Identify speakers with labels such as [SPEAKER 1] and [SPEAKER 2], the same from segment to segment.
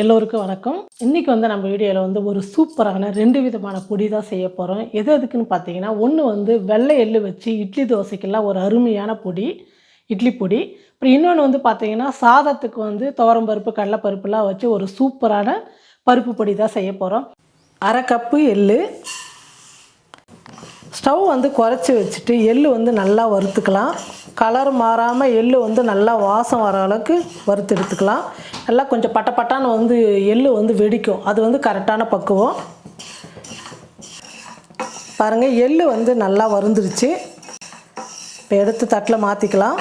[SPEAKER 1] எல்லோருக்கும் வணக்கம். இன்றைக்கி வந்து நம்ம வீடியோவில் வந்து ஒரு சூப்பரான ரெண்டு விதமான பொடி தான் செய்ய போகிறோம் எது எதுக்குன்னு பார்த்தீங்கன்னா ஒன்று வந்து வெள்ளை எள்ளு வச்சு இட்லி தோசைக்கெல்லாம் ஒரு அருமையான பொடி இட்லி பொடி. அப்புறம் இன்னொன்று வந்து பார்த்தீங்கன்னா சாதத்துக்கு வந்து துவரம்பருப்பு கடலைப்பருப்புலாம் வச்சு ஒரு சூப்பரான பருப்பு பொடி தான் செய்ய போகிறோம் அரை கப்பு எள்ளு. ஸ்டவ் வந்து குறைச்சி வச்சுட்டு எள்ளு வந்து நல்லா வறுத்துக்கலாம். கலர் மாறாமல் எள்ளு வந்து நல்லா வாசம் வர அளவுக்கு வறுத்து எடுத்துக்கலாம். நல்லா கொஞ்சம் பட்ட பட்டான்னு வந்து எள்ளு வந்து வெடிக்கும். அது வந்து கரெக்டான பக்குவம். பாருங்கள் எள்ளு வந்து நல்லா வறுந்துருச்சு. இப்போ எடுத்து தட்டில் மாற்றிக்கலாம்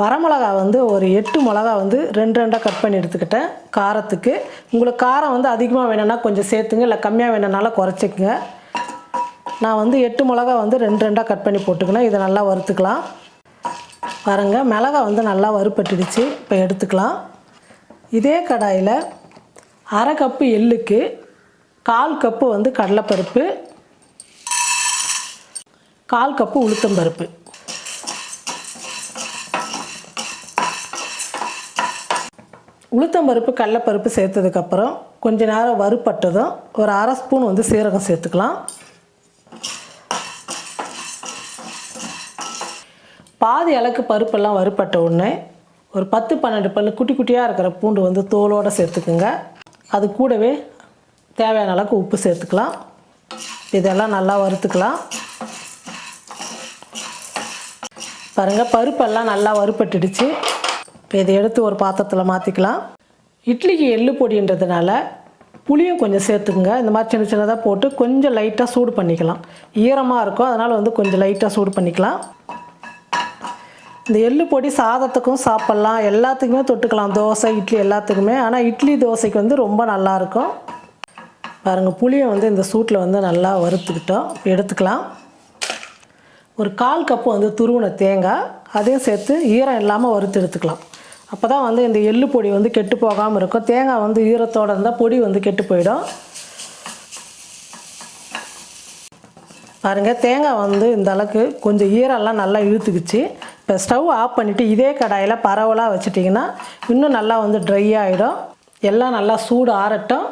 [SPEAKER 1] வரமிளகா வந்து ஒரு எட்டு மிளகா வந்து ரெண்டு ரெண்டாக கட் பண்ணி எடுத்துக்கிட்டேன் காரத்துக்கு. உங்களுக்கு காரம் வந்து அதிகமாக வேணும்னா கொஞ்சம் சேர்த்துங்க இல்லை கம்மியாக வேணும்னாலும் குறைச்சிக்கங்க. நான் வந்து எட்டு மிளகா வந்து ரெண்டு ரெண்டாக கட் பண்ணி போட்டுக்கினேன் இதை நல்லா வறுத்துக்கலாம். பாருங்க மிளகா வந்து நல்லா வறுப்பட்டுடுச்சு இப்போ எடுத்துக்கலாம். இதே கடாயில் அரை கப்பு எள்ளுக்கு கால் கப்பு வந்து கடலைப்பருப்பு கால் கப்பு உளுத்தம்பருப்பு உளுத்தம்பருப்பு கடலைப்பருப்பு சேர்த்ததுக்கப்புறம் கொஞ்ச நேரம் வறுப்பட்டதும் ஒரு அரை ஸ்பூன் வந்து சீரகம் சேர்த்துக்கலாம். பாதி அளவுக்கு பருப்பெல்லாம் வறுப்பட்ட உடனே ஒரு பத்து பன்னெண்டு பல்லு குட்டி குட்டியாக இருக்கிற பூண்டு வந்து தோலோடு சேர்த்துக்குங்க. அது கூடவே தேவையான அளவுக்கு உப்பு சேர்த்துக்கலாம். இதெல்லாம் நல்லா வறுத்துக்கலாம். பாருங்கள் பருப்பெல்லாம் நல்லா வறுப்பட்டுடுச்சு இப்போ இதை எடுத்து ஒரு பாத்திரத்தில் மாற்றிக்கலாம் இட்லிக்கு எள்ளு பொடின்றதுனால புளியும் கொஞ்சம் சேர்த்துக்குங்க. இந்த மாதிரி சின்ன சின்னதாக போட்டு கொஞ்சம் லைட்டாக சூடு பண்ணிக்கலாம். ஈரமாக இருக்கும் அதனால் வந்து கொஞ்சம் லைட்டாக சூடு பண்ணிக்கலாம். இந்த எள்ளு பொடி சாதத்துக்கும் சாப்பிட்லாம். எல்லாத்துக்குமே தொட்டுக்கலாம். தோசை இட்லி எல்லாத்துக்குமே. ஆனால் இட்லி தோசைக்கு வந்து ரொம்ப நல்லாயிருக்கும். பாருங்கள் புளியை வந்து இந்த சூட்டில் வந்து நல்லா வறுத்துக்கிட்டோம். எடுத்துக்கலாம். ஒரு கால் கப்பு வந்து துருவின தேங்காய். அதையும் சேர்த்து ஈரம் இல்லாமல் வறுத்து எடுத்துக்கலாம். அப்போ தான் வந்து இந்த எள்ளு பொடி வந்து கெட்டு போகாமல் இருக்கும். தேங்காய் வந்து ஈரத்தோடு இருந்தால் பொடி வந்து கெட்டு போயிடும். பாருங்கள் தேங்காய் வந்து இந்த அளவுக்கு கொஞ்சம் ஈரம்லாம் நல்லா இழுத்துக்குச்சு. இப்போ ஸ்டவ் ஆஃப் பண்ணிவிட்டு இதே கடாயில் பரவலாக வச்சுட்டிங்கன்னா இன்னும் நல்லா வந்து ட்ரை ஆகிடும் எல்லாம் நல்லா சூடு ஆறட்டும்.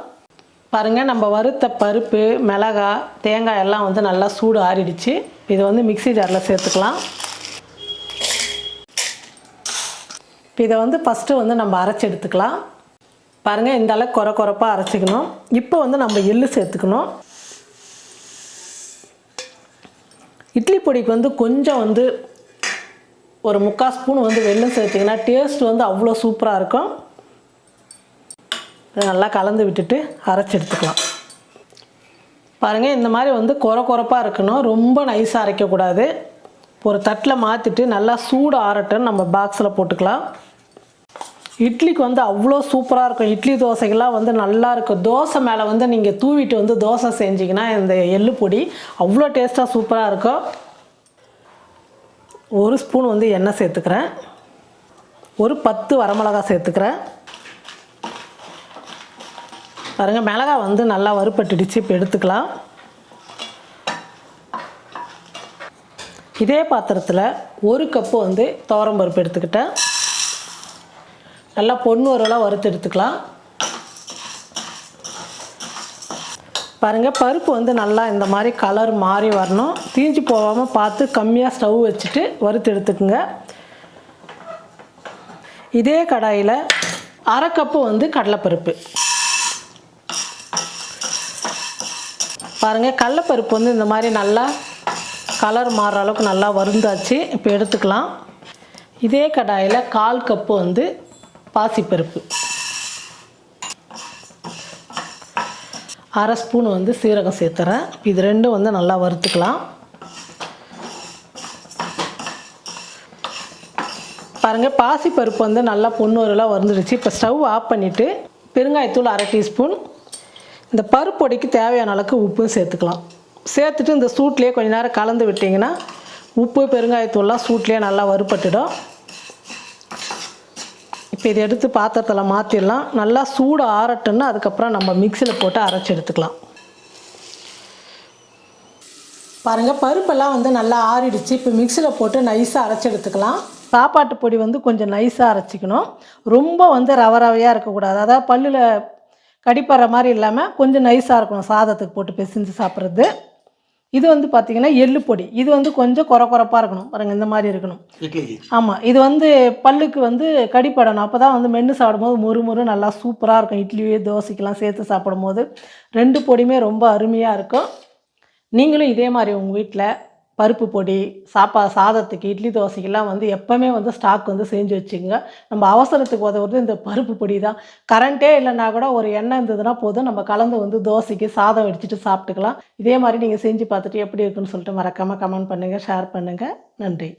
[SPEAKER 1] பாருங்கள் நம்ம வறுத்த பருப்பு மிளகா தேங்காய் எல்லாம் வந்து நல்லா சூடு ஆறிடுச்சு. இது வந்து மிக்ஸி ஜாரில் சேர்த்துக்கலாம். இப்போ இதை வந்து ஃபஸ்ட்டு வந்து நம்ம அரைச்சி எடுத்துக்கலாம். பாருங்கள் இந்த அளவுக்கு குறை குறைப்பாக அரைச்சிக்கணும். இப்போ வந்து நம்ம எள்ளு சேர்த்துக்கணும். இட்லி பொடிக்கு வந்து கொஞ்சம் வந்து ஒரு முக்கால் ஸ்பூன் வந்து வெள்ளம் சேர்த்திங்கன்னா டேஸ்ட் வந்து அவ்வளோ சூப்பராக இருக்கும். நல்லா கலந்து விட்டுட்டு அரைச்சி எடுத்துக்கலாம். பாருங்கள் இந்த மாதிரி வந்து குறை குறைப்பாக இருக்கணும். ரொம்ப நைஸாக அரைக்கக்கூடாது. ஒரு தட்டில் மாற்றிட்டு நல்லா சூடு ஆறட்டுன்னு நம்ம பாக்ஸில் போட்டுக்கலாம். இட்லிக்கு வந்து அவ்வளோ சூப்பராக இருக்கும். இட்லி தோசைகள்லாம் வந்து நல்லா இருக்கும். தோசை மேலே வந்து நீங்கள் தூவிட்டு வந்து தோசை செஞ்சிங்கன்னா இந்த எள்ளு பொடி அவ்வளோ டேஸ்ட்டாக சூப்பராக இருக்கும். ஒரு ஸ்பூன் வந்து எண்ணெய் சேர்த்துக்கிறேன். ஒரு பத்து வரமிளகா சேர்த்துக்கிறேன். பாருங்கள் மிளகா வந்து நல்லா வறுப்பட்டுடுச்சு இப்போ எடுத்துக்கலாம். இதே பாத்திரத்தில் ஒரு கப்பு வந்து துவரம்பருப்பு எடுத்துக்கிட்டேன். நல்லா பொண்ணு வரலாம் வறுத்து எடுத்துக்கலாம். பாருங்கள் பருப்பு வந்து நல்லா இந்த மாதிரி கலர் மாறி வரணும். தீஞ்சு போகாமல் பார்த்து கம்மியாக ஸ்டவ் வச்சுட்டு வறுத்து எடுத்துக்குங்க. இதே கடாயில் அரை கப்பு வந்து கடலைப்பருப்பு. பாருங்கள் கடலைப்பருப்பு வந்து இந்த மாதிரி நல்லா கலர் மாறுற அளவுக்கு நல்லா வருந்தாச்சு இப்போ எடுத்துக்கலாம். இதே கடாயில் கால் கப்பு வந்து பாசிப்பருப்பு. அரை ஸ்பூன் வந்து சீரகம் சேர்த்துறேன். இது ரெண்டும் வந்து நல்லா வறுத்துக்கலாம். பாருங்கள் பாசிப்பருப்பு வந்து நல்லா பொண்ணூரெலாம் வறுந்துடுச்சு. இப்போ ஸ்டவ் ஆஃப் பண்ணிவிட்டு பெருங்காயத்தூள் அரை டீஸ்பூன் இந்த பருப்பொடிக்கு தேவையான அளவுக்கு உப்பும் சேர்த்துக்கலாம். சேர்த்துட்டு இந்த சூட்லேயே கொஞ்ச நேரம் கலந்து விட்டிங்கன்னா உப்பு பெருங்காயத்தூள்லாம் சூட்லேயே நல்லா வறுப்பட்டுடும் இப்போ இதை எடுத்து பாத்திரத்தில் மாற்றிடலாம் நல்லா சூடு ஆறட்டுன்னு அதுக்கப்புறம் நம்ம மிக்சியில் போட்டு அரைச்சி எடுத்துக்கலாம். பாருங்கள் பருப்பெல்லாம் வந்து நல்லா ஆறிடுச்சு. இப்போ மிக்சியில் போட்டு நைஸாக அரைச்சி எடுத்துக்கலாம். சாப்பாட்டு பொடி வந்து கொஞ்சம் நைஸாக அரைச்சிக்கணும். ரொம்ப வந்து ரவ ரவையாக இருக்கக்கூடாது. அதாவது பல்லில் கடிப்படுற மாதிரி இல்லாமல் கொஞ்சம் நைஸாக இருக்கணும். சாதத்துக்கு போட்டு பிசைஞ்சு சாப்பிட்றது. இது வந்து பார்த்திங்கன்னா எள்ளு பொடி. இது வந்து கொஞ்சம் குறை குறைப்பாக இருக்கணும். பாருங்கள் இந்த மாதிரி இருக்கணும். ஆமாம் இது வந்து பல்லுக்கு வந்து கடிப்படணும். அப்போ தான் வந்து மென்று சாப்பிடும்போது மொறு மொறு நல்லா சூப்பராக இருக்கும். இட்லி தோசைக்கெல்லாம் சேர்த்து சாப்பிடும்போது ரெண்டு பொடியுமே ரொம்ப அருமையாக இருக்கும். நீங்களும் இதே மாதிரி உங்கள் வீட்டில் பருப்பு பொடி சாப்பா சாதத்துக்கு இட்லி தோசைக்கெல்லாம் வந்து எப்போவுமே வந்து ஸ்டாக் வந்து செஞ்சு வச்சுங்க. நம்ம அவசரத்துக்கு உதவுறது இந்த பருப்பு பொடி தான் கரண்ட்டே இல்லைன்னா கூட ஒரு எண்ணெய் இருந்ததுன்னா போதும். நம்ம கலந்து வந்து தோசைக்கு சாதம் வடிச்சிட்டு சாப்பிட்டுக்கலாம். இதே மாதிரி நீங்கள் செஞ்சு பார்த்துட்டு எப்படி இருக்குன்னு சொல்லிட்டு மறக்காமல் கமெண்ட் பண்ணுங்கள் ஷேர் பண்ணுங்கள் நன்றி.